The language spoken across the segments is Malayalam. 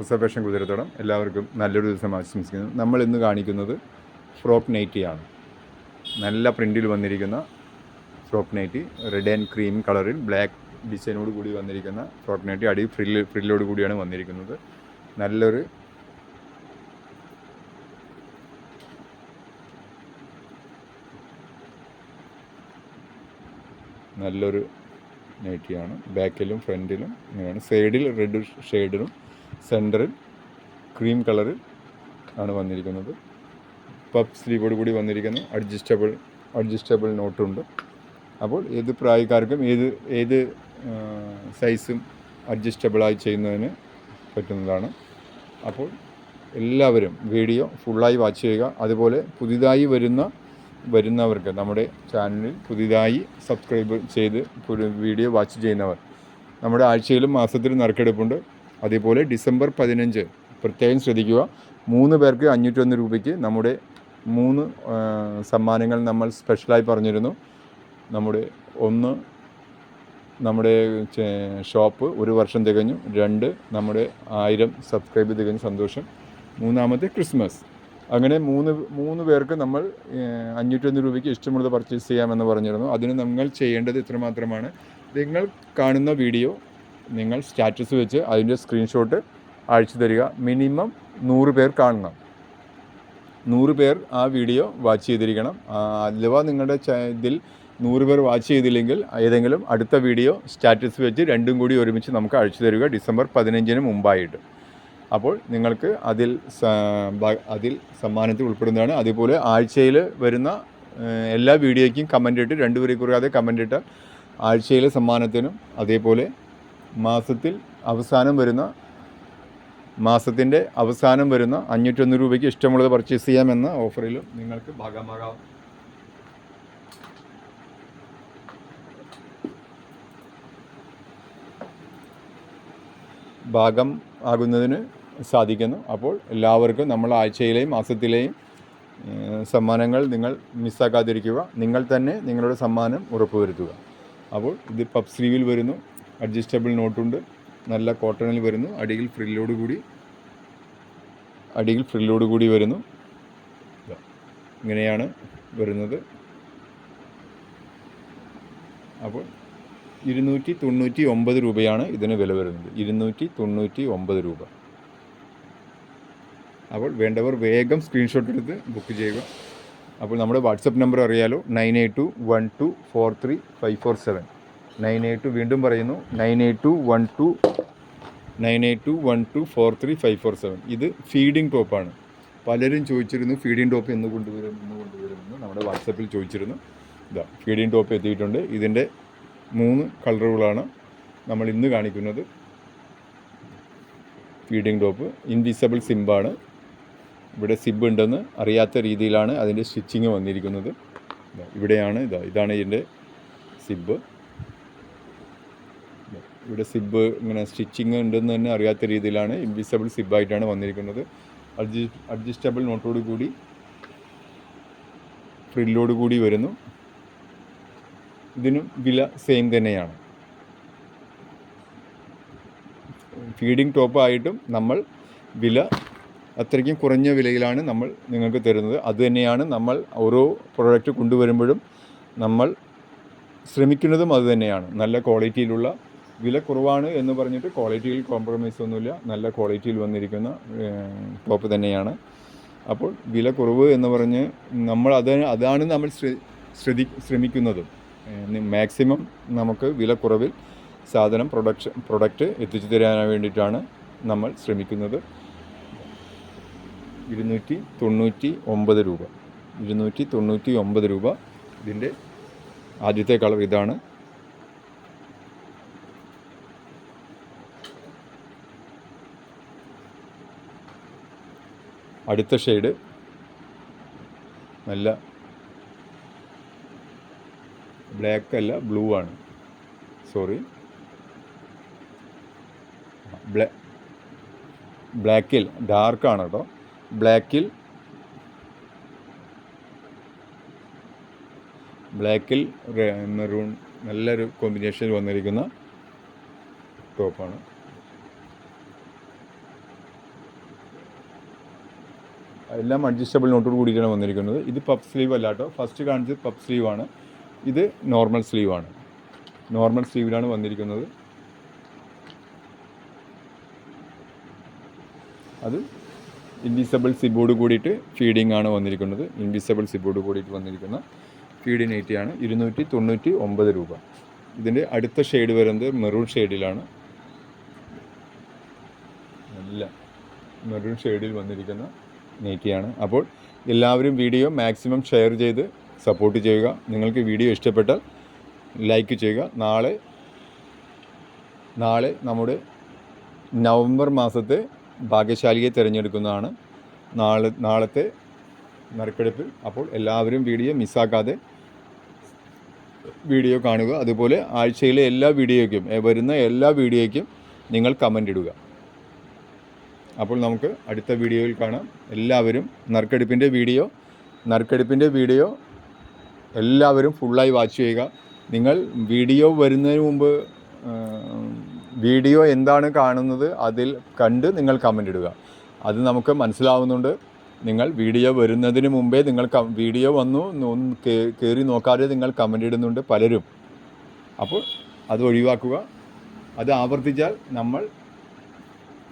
ഒസപേഷൻ കുതിരത്തോടം എല്ലാവർക്കും നല്ലൊരു ദിവസം ആശംസിക്കുന്നു. നമ്മൾ ഇന്ന് കാണിക്കുന്നത് ഫ്രോക്ക് നൈറ്റിയാണ് നല്ല പ്രിന്റിൽ വന്നിരിക്കുന്ന frock nighty red and cream കളറിൽ ബ്ലാക്ക് ഡിസൈനോട് കൂടി വന്നിരിക്കുന്ന ഫ്രോക്ക് നൈറ്റി അടി ഫ്രില്ല് ഫ്രില്ലോട് കൂടിയാണ് വന്നിരിക്കുന്നത്. നല്ലൊരു നല്ലൊരു നൈറ്റിയാണ് ബാക്കിലും ഫ്രണ്ടിലും ഇങ്ങനെയാണ്. സൈഡിൽ റെഡ് ഷെയ്ഡിലും സെന്ററിൽ ക്രീം കളറിൽ ആണ് വന്നിരിക്കുന്നത്. പപ്പ് സ്ലീവോട് കൂടി വന്നിരിക്കുന്നു അഡ്ജസ്റ്റബിൾ അഡ്ജസ്റ്റബിൾ നോട്ടുണ്ട്. അപ്പോൾ ഏത് പ്രായക്കാർക്കും ഏത് ഏത് സൈസും അഡ്ജസ്റ്റബിളായി ചെയ്യുന്നതിന് പറ്റുന്നതാണ്. അപ്പോൾ എല്ലാവരും വീഡിയോ ഫുള്ളായി വാച്ച് ചെയ്യുക. അതുപോലെ പുതിയതായി വരുന്ന വരുന്നവർക്ക് നമ്മുടെ ചാനലിൽ പുതിയതായി സബ്സ്ക്രൈബ് ചെയ്ത് വീഡിയോ വാച്ച് ചെയ്യുന്നവർ നമ്മുടെ ആഴ്ചയിലും മാസത്തിലും നറുക്കെടുപ്പുണ്ട്. അതേപോലെ ഡിസംബർ പതിനഞ്ച് പ്രത്യേകം ശ്രദ്ധിക്കുക. മൂന്ന് പേർക്ക് അഞ്ഞൂറ്റൊന്ന് രൂപയ്ക്ക് നമ്മുടെ മൂന്ന് സമ്മാനങ്ങൾ നമ്മൾ സ്പെഷ്യലായി പറഞ്ഞിരുന്നു. നമ്മുടെ ഒന്ന് നമ്മുടെ ഷോപ്പ് ഒരു വർഷം തികഞ്ഞു. രണ്ട് നമ്മുടെ ആയിരം സബ്സ്ക്രൈബ് തികഞ്ഞു സന്തോഷം. മൂന്നാമത്തെ ക്രിസ്മസ്. അങ്ങനെ മൂന്ന് മൂന്ന് പേർക്ക് നമ്മൾ അഞ്ഞൂറ്റൊന്ന് രൂപയ്ക്ക് ഇഷ്ടമുള്ളത് പർച്ചേസ് ചെയ്യാമെന്ന് പറഞ്ഞിരുന്നു. അതിന് നിങ്ങൾ ചെയ്യേണ്ടത് ഇത്രമാത്രമാണ്. നിങ്ങൾ കാണുന്ന വീഡിയോ നിങ്ങൾ സ്റ്റാറ്റസ് വെച്ച് അതിന്റെ സ്ക്രീൻഷോട്ട് അയച്ചു തരിക. മിനിമം നൂറ് പേർ കാണണം. നൂറ് പേർ ആ വീഡിയോ വാച്ച് ചെയ്തിരിക്കണം. അഥവാ നിങ്ങളുടെ ഇതിൽ നൂറ് പേർ വാച്ച് ചെയ്തില്ലെങ്കിൽ ഏതെങ്കിലും അടുത്ത വീഡിയോ സ്റ്റാറ്റസ് വെച്ച് രണ്ടും കൂടി ഒരുമിച്ച് നമുക്ക് അയച്ചു തരിക ഡിസംബർ പതിനഞ്ചിന് മുമ്പായിട്ട്. അപ്പോൾ നിങ്ങൾക്ക് അതിൽ അതിൽ സമ്മാനത്തിൽ ഉൾപ്പെടുന്നതാണ്. അതുപോലെ ആഴ്ചയിൽ വരുന്ന എല്ലാ വീഡിയോയ്ക്കും കമന്റ് ഇട്ട് രണ്ട് പേരെ കുറയാതെ കമന്റ് ഇട്ട് ആഴ്ചയിലെ സമ്മാനത്തിനും അതേപോലെ മാസത്തിൽ അവസാനം വരുന്ന മാസത്തിന്റെ അവസാനം വരുന്ന അഞ്ഞൂറ്റൊന്ന് രൂപയ്ക്ക് ഇഷ്ടമുള്ളത് പർച്ചേസ് ചെയ്യാമെന്ന ഓഫറിലും നിങ്ങൾക്ക് ഭാഗമാകാം. ഭാഗം ആകുന്നതിന് സാധിക്കുന്നു. അപ്പോൾ എല്ലാവർക്കും നമ്മൾ ആഴ്ചയിലെയും മാസത്തിലെയും സമ്മാനങ്ങൾ നിങ്ങൾ മിസ്സാക്കാതിരിക്കുക നിങ്ങൾ തന്നെ നിങ്ങളുടെ സമ്മാനം ഉറപ്പുവരുത്തുക. അപ്പോൾ ഇത് പബ്സ്ലീവിൽ സ്ലീവിൽ വരുന്നു. അഡ്ജസ്റ്റബിൾ നോട്ടുണ്ട് നല്ല കോട്ടണിൽ വരുന്നു. അടിയിൽ ഫ്രില്ലോട് കൂടി. അടിയിൽ ഫ്രില്ലോട് കൂടി വരുന്നു. ഇങ്ങനെയാണ് വരുന്നത്. അപ്പോൾ ഇരുന്നൂറ്റി തൊണ്ണൂറ്റി ഒമ്പത് രൂപയാണ് ഇതിന് വില വരുന്നത്. ഇരുന്നൂറ്റി തൊണ്ണൂറ്റി ഒമ്പത് രൂപ. അപ്പോൾ വേണ്ടവർ വേഗം സ്ക്രീൻഷോട്ട് എടുത്ത് ബുക്ക് ചെയ്യുക. അപ്പോൾ നമ്മുടെ വാട്സപ്പ് നമ്പർ അറിയാലോ? Nine eight two one two four three five four seven. Nine eight two വീണ്ടും പറയുന്നു. Nine eight two one two nine eight two one two four three five four seven. ഇത് ഫീഡിംഗ് ടോപ്പാണ് പലരും ചോദിച്ചിരുന്നു ഫീഡിംഗ് ടോപ്പ് എന്ന് കൊണ്ടുവരും എന്ന് കൊണ്ടുവരുമെന്ന്. നമ്മുടെ വാട്സപ്പിൽ ചോദിച്ചിരുന്നു. ഇതാ ഫീഡിംഗ് ടോപ്പ് എത്തിയിട്ടുണ്ട്. ഇതിന്റെ മൂന്ന് കളറുകളാണ് നമ്മൾ ഇന്ന് കാണിക്കുന്നത്. Feeding top. ഇൻവിസിബിൾ സിമ്പാണ് ഇവിടെ സിബ് ഉണ്ടെന്ന് അറിയാത്ത രീതിയിലാണ് അതിന്റെ സ്റ്റിച്ചിങ് വന്നിരിക്കുന്നത്. ഇവിടെയാണ് ഇതാ ഇതാണ് ഇതിന്റെ സിബ്. ഇവിടെ സിബ് ഇങ്ങനെ സ്റ്റിച്ചിങ് ഉണ്ടെന്ന് തന്നെ അറിയാത്ത രീതിയിലാണ് ഇൻവിസിബിൾ സിബായിട്ടാണ് വന്നിരിക്കുന്നത്. അഡ്ജസ്റ്റ് അഡ്ജസ്റ്റബിൾ നോട്ടോട് കൂടി ഫ്രില്ലോട് കൂടി വരുന്നു. ഇതിനും വില സെയിം തന്നെയാണ്. ഫീഡിംഗ് ടോപ്പ് ആയിട്ടും നമ്മൾ വില അത്രയ്ക്കും കുറഞ്ഞ വിലയിലാണ് നമ്മൾ നിങ്ങൾക്ക് തരുന്നത്. അതുതന്നെയാണ് നമ്മൾ ഓരോ പ്രോഡക്റ്റ് കൊണ്ടുവരുമ്പോഴും നമ്മൾ ശ്രമിക്കുന്നതും അതുതന്നെയാണ് നല്ല ക്വാളിറ്റിയിലുള്ള വില കുറവാണ് എന്ന് പറഞ്ഞിട്ട് ക്വാളിറ്റിയിൽ കോംപ്രമൈസ് ഒന്നുമില്ല. നല്ല ക്വാളിറ്റിയിൽ വന്നിരിക്കുന്ന ടോപ്പ് തന്നെയാണ്. അപ്പോൾ വില കുറവ് എന്ന് പറഞ്ഞ് നമ്മൾ അത് അതാണ് നമ്മൾ ശ്ര- ശ്രദ്ധി ശ്രമിക്കുന്നതും. മാക്സിമം നമുക്ക് വില കുറവിൽ സാധനം പ്രൊഡക്ഷൻ പ്രൊഡക്റ്റ് എത്തിച്ചു തരാൻ വേണ്ടിയിട്ടാണ് നമ്മൾ ശ്രമിക്കുന്നത്. ഇരുന്നൂറ്റി തൊണ്ണൂറ്റി ഒമ്പത് രൂപ. ഇരുന്നൂറ്റി തൊണ്ണൂറ്റി ഒമ്പത് രൂപ ഇതിന്റെ ആദ്യത്തെ കളർ ഇതാണ്. അടുത്ത ഷെയ്ഡ്. നല്ല ബ്ലാക്ക് അല്ല ബ്ലൂ ആണ്. സോറി ബ്ലാ ബ്ലാക്കിൽ ഡാർക്കാണ് കേട്ടോ ബ്ലാക്കിൽ ബ്ലാക്കിൽ മെറൂൺ നല്ലൊരു കോമ്പിനേഷൻ വന്നിരിക്കുന്ന ടോപ്പാണ് എല്ലാം അഡ്ജസ്റ്റബിൾ നോട്ടോട് കൂടിയിട്ടാണ് വന്നിരിക്കുന്നത്. ഇത് പപ്പ് സ്ലീവ് അല്ല കേട്ടോ. ഫസ്റ്റ് കാണിച്ചത് പപ്പ് സ്ലീവാണ് ഇത് നോർമൽ സ്ലീവാണ് നോർമൽ സ്ലീവിലാണ് വന്നിരിക്കുന്നത്. അത് ഇൻവിസിബിൾ സിബോർഡ് കൂടിയിട്ട് ഫീഡിംഗ് ആണ് വന്നിരിക്കുന്നത്. ഇൻവിസിബിൾ സിബോർഡ് കൂടിയിട്ട് വന്നിരിക്കുന്ന ഫീഡിൻ ഐറ്റിയാണ് ഇരുന്നൂറ്റി തൊണ്ണൂറ്റി ഒമ്പത് രൂപ. ഇതിന്റെ അടുത്ത ഷെയ്ഡ് വരുന്നത് മെറൂൺ ഷെയ്ഡിലാണ് നല്ല മെറൂൺ ഷെയ്ഡിൽ വന്നിരിക്കുന്ന നെയ്റ്റിയാണ് അപ്പോൾ എല്ലാവരും വീഡിയോ മാക്സിമം ഷെയർ ചെയ്ത് സപ്പോർട്ട് ചെയ്യുക. നിങ്ങൾക്ക് വീഡിയോ ഇഷ്ടപ്പെട്ടാൽ ലൈക്ക് ചെയ്യുക. നാളെ നാളെ നമ്മുടെ നവംബർ മാസത്തെ ഭാഗ്യശാലിയെ തിരഞ്ഞെടുക്കുന്നതാണ്. നാളെ നാളത്തെ നറുക്കെടുപ്പിൽ അപ്പോൾ എല്ലാവരും വീഡിയോ മിസ്സാക്കാതെ വീഡിയോ കാണുക. അതുപോലെ ആഴ്ചയിലെ എല്ലാ വീഡിയോയ്ക്കും വരുന്ന എല്ലാ വീഡിയോയ്ക്കും നിങ്ങൾ കമന്റ് ഇടുക. അപ്പോൾ നമുക്ക് അടുത്ത വീഡിയോയിൽ കാണാം. എല്ലാവരും നറുക്കെടുപ്പിന്റെ വീഡിയോ നറുക്കെടുപ്പിന്റെ വീഡിയോ എല്ലാവരും ഫുള്ളായി വാച്ച് ചെയ്യുക. നിങ്ങൾ വീഡിയോ വരുന്നതിന് മുമ്പ് വീഡിയോ എന്താണ് കാണുന്നത് അതിൽ കണ്ട് നിങ്ങൾ കമന്റ് ഇടുക. അത് നമുക്ക് മനസ്സിലാവുന്നുണ്ട്. നിങ്ങൾ വീഡിയോ വരുന്നതിന് മുമ്പേ നിങ്ങൾ വീഡിയോ വന്നു കയറി നോക്കാതെ നിങ്ങൾ കമന്റ് ഇടുന്നുണ്ട് പലരും. അപ്പോൾ അത് ഒഴിവാക്കുക. അത് ആവർത്തിച്ചാൽ നമ്മൾ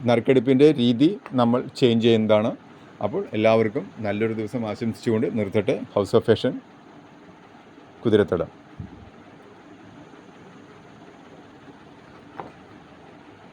നറുക്കെടുപ്പിന്റെ രീതി നമ്മൾ ചേഞ്ച് ചെയ്യുന്നതാണ്. അപ്പോൾ എല്ലാവർക്കും നല്ലൊരു ദിവസം ആശംസിച്ചുകൊണ്ട് നിർത്തട്ടെ. House of fashion Kuthirathadam.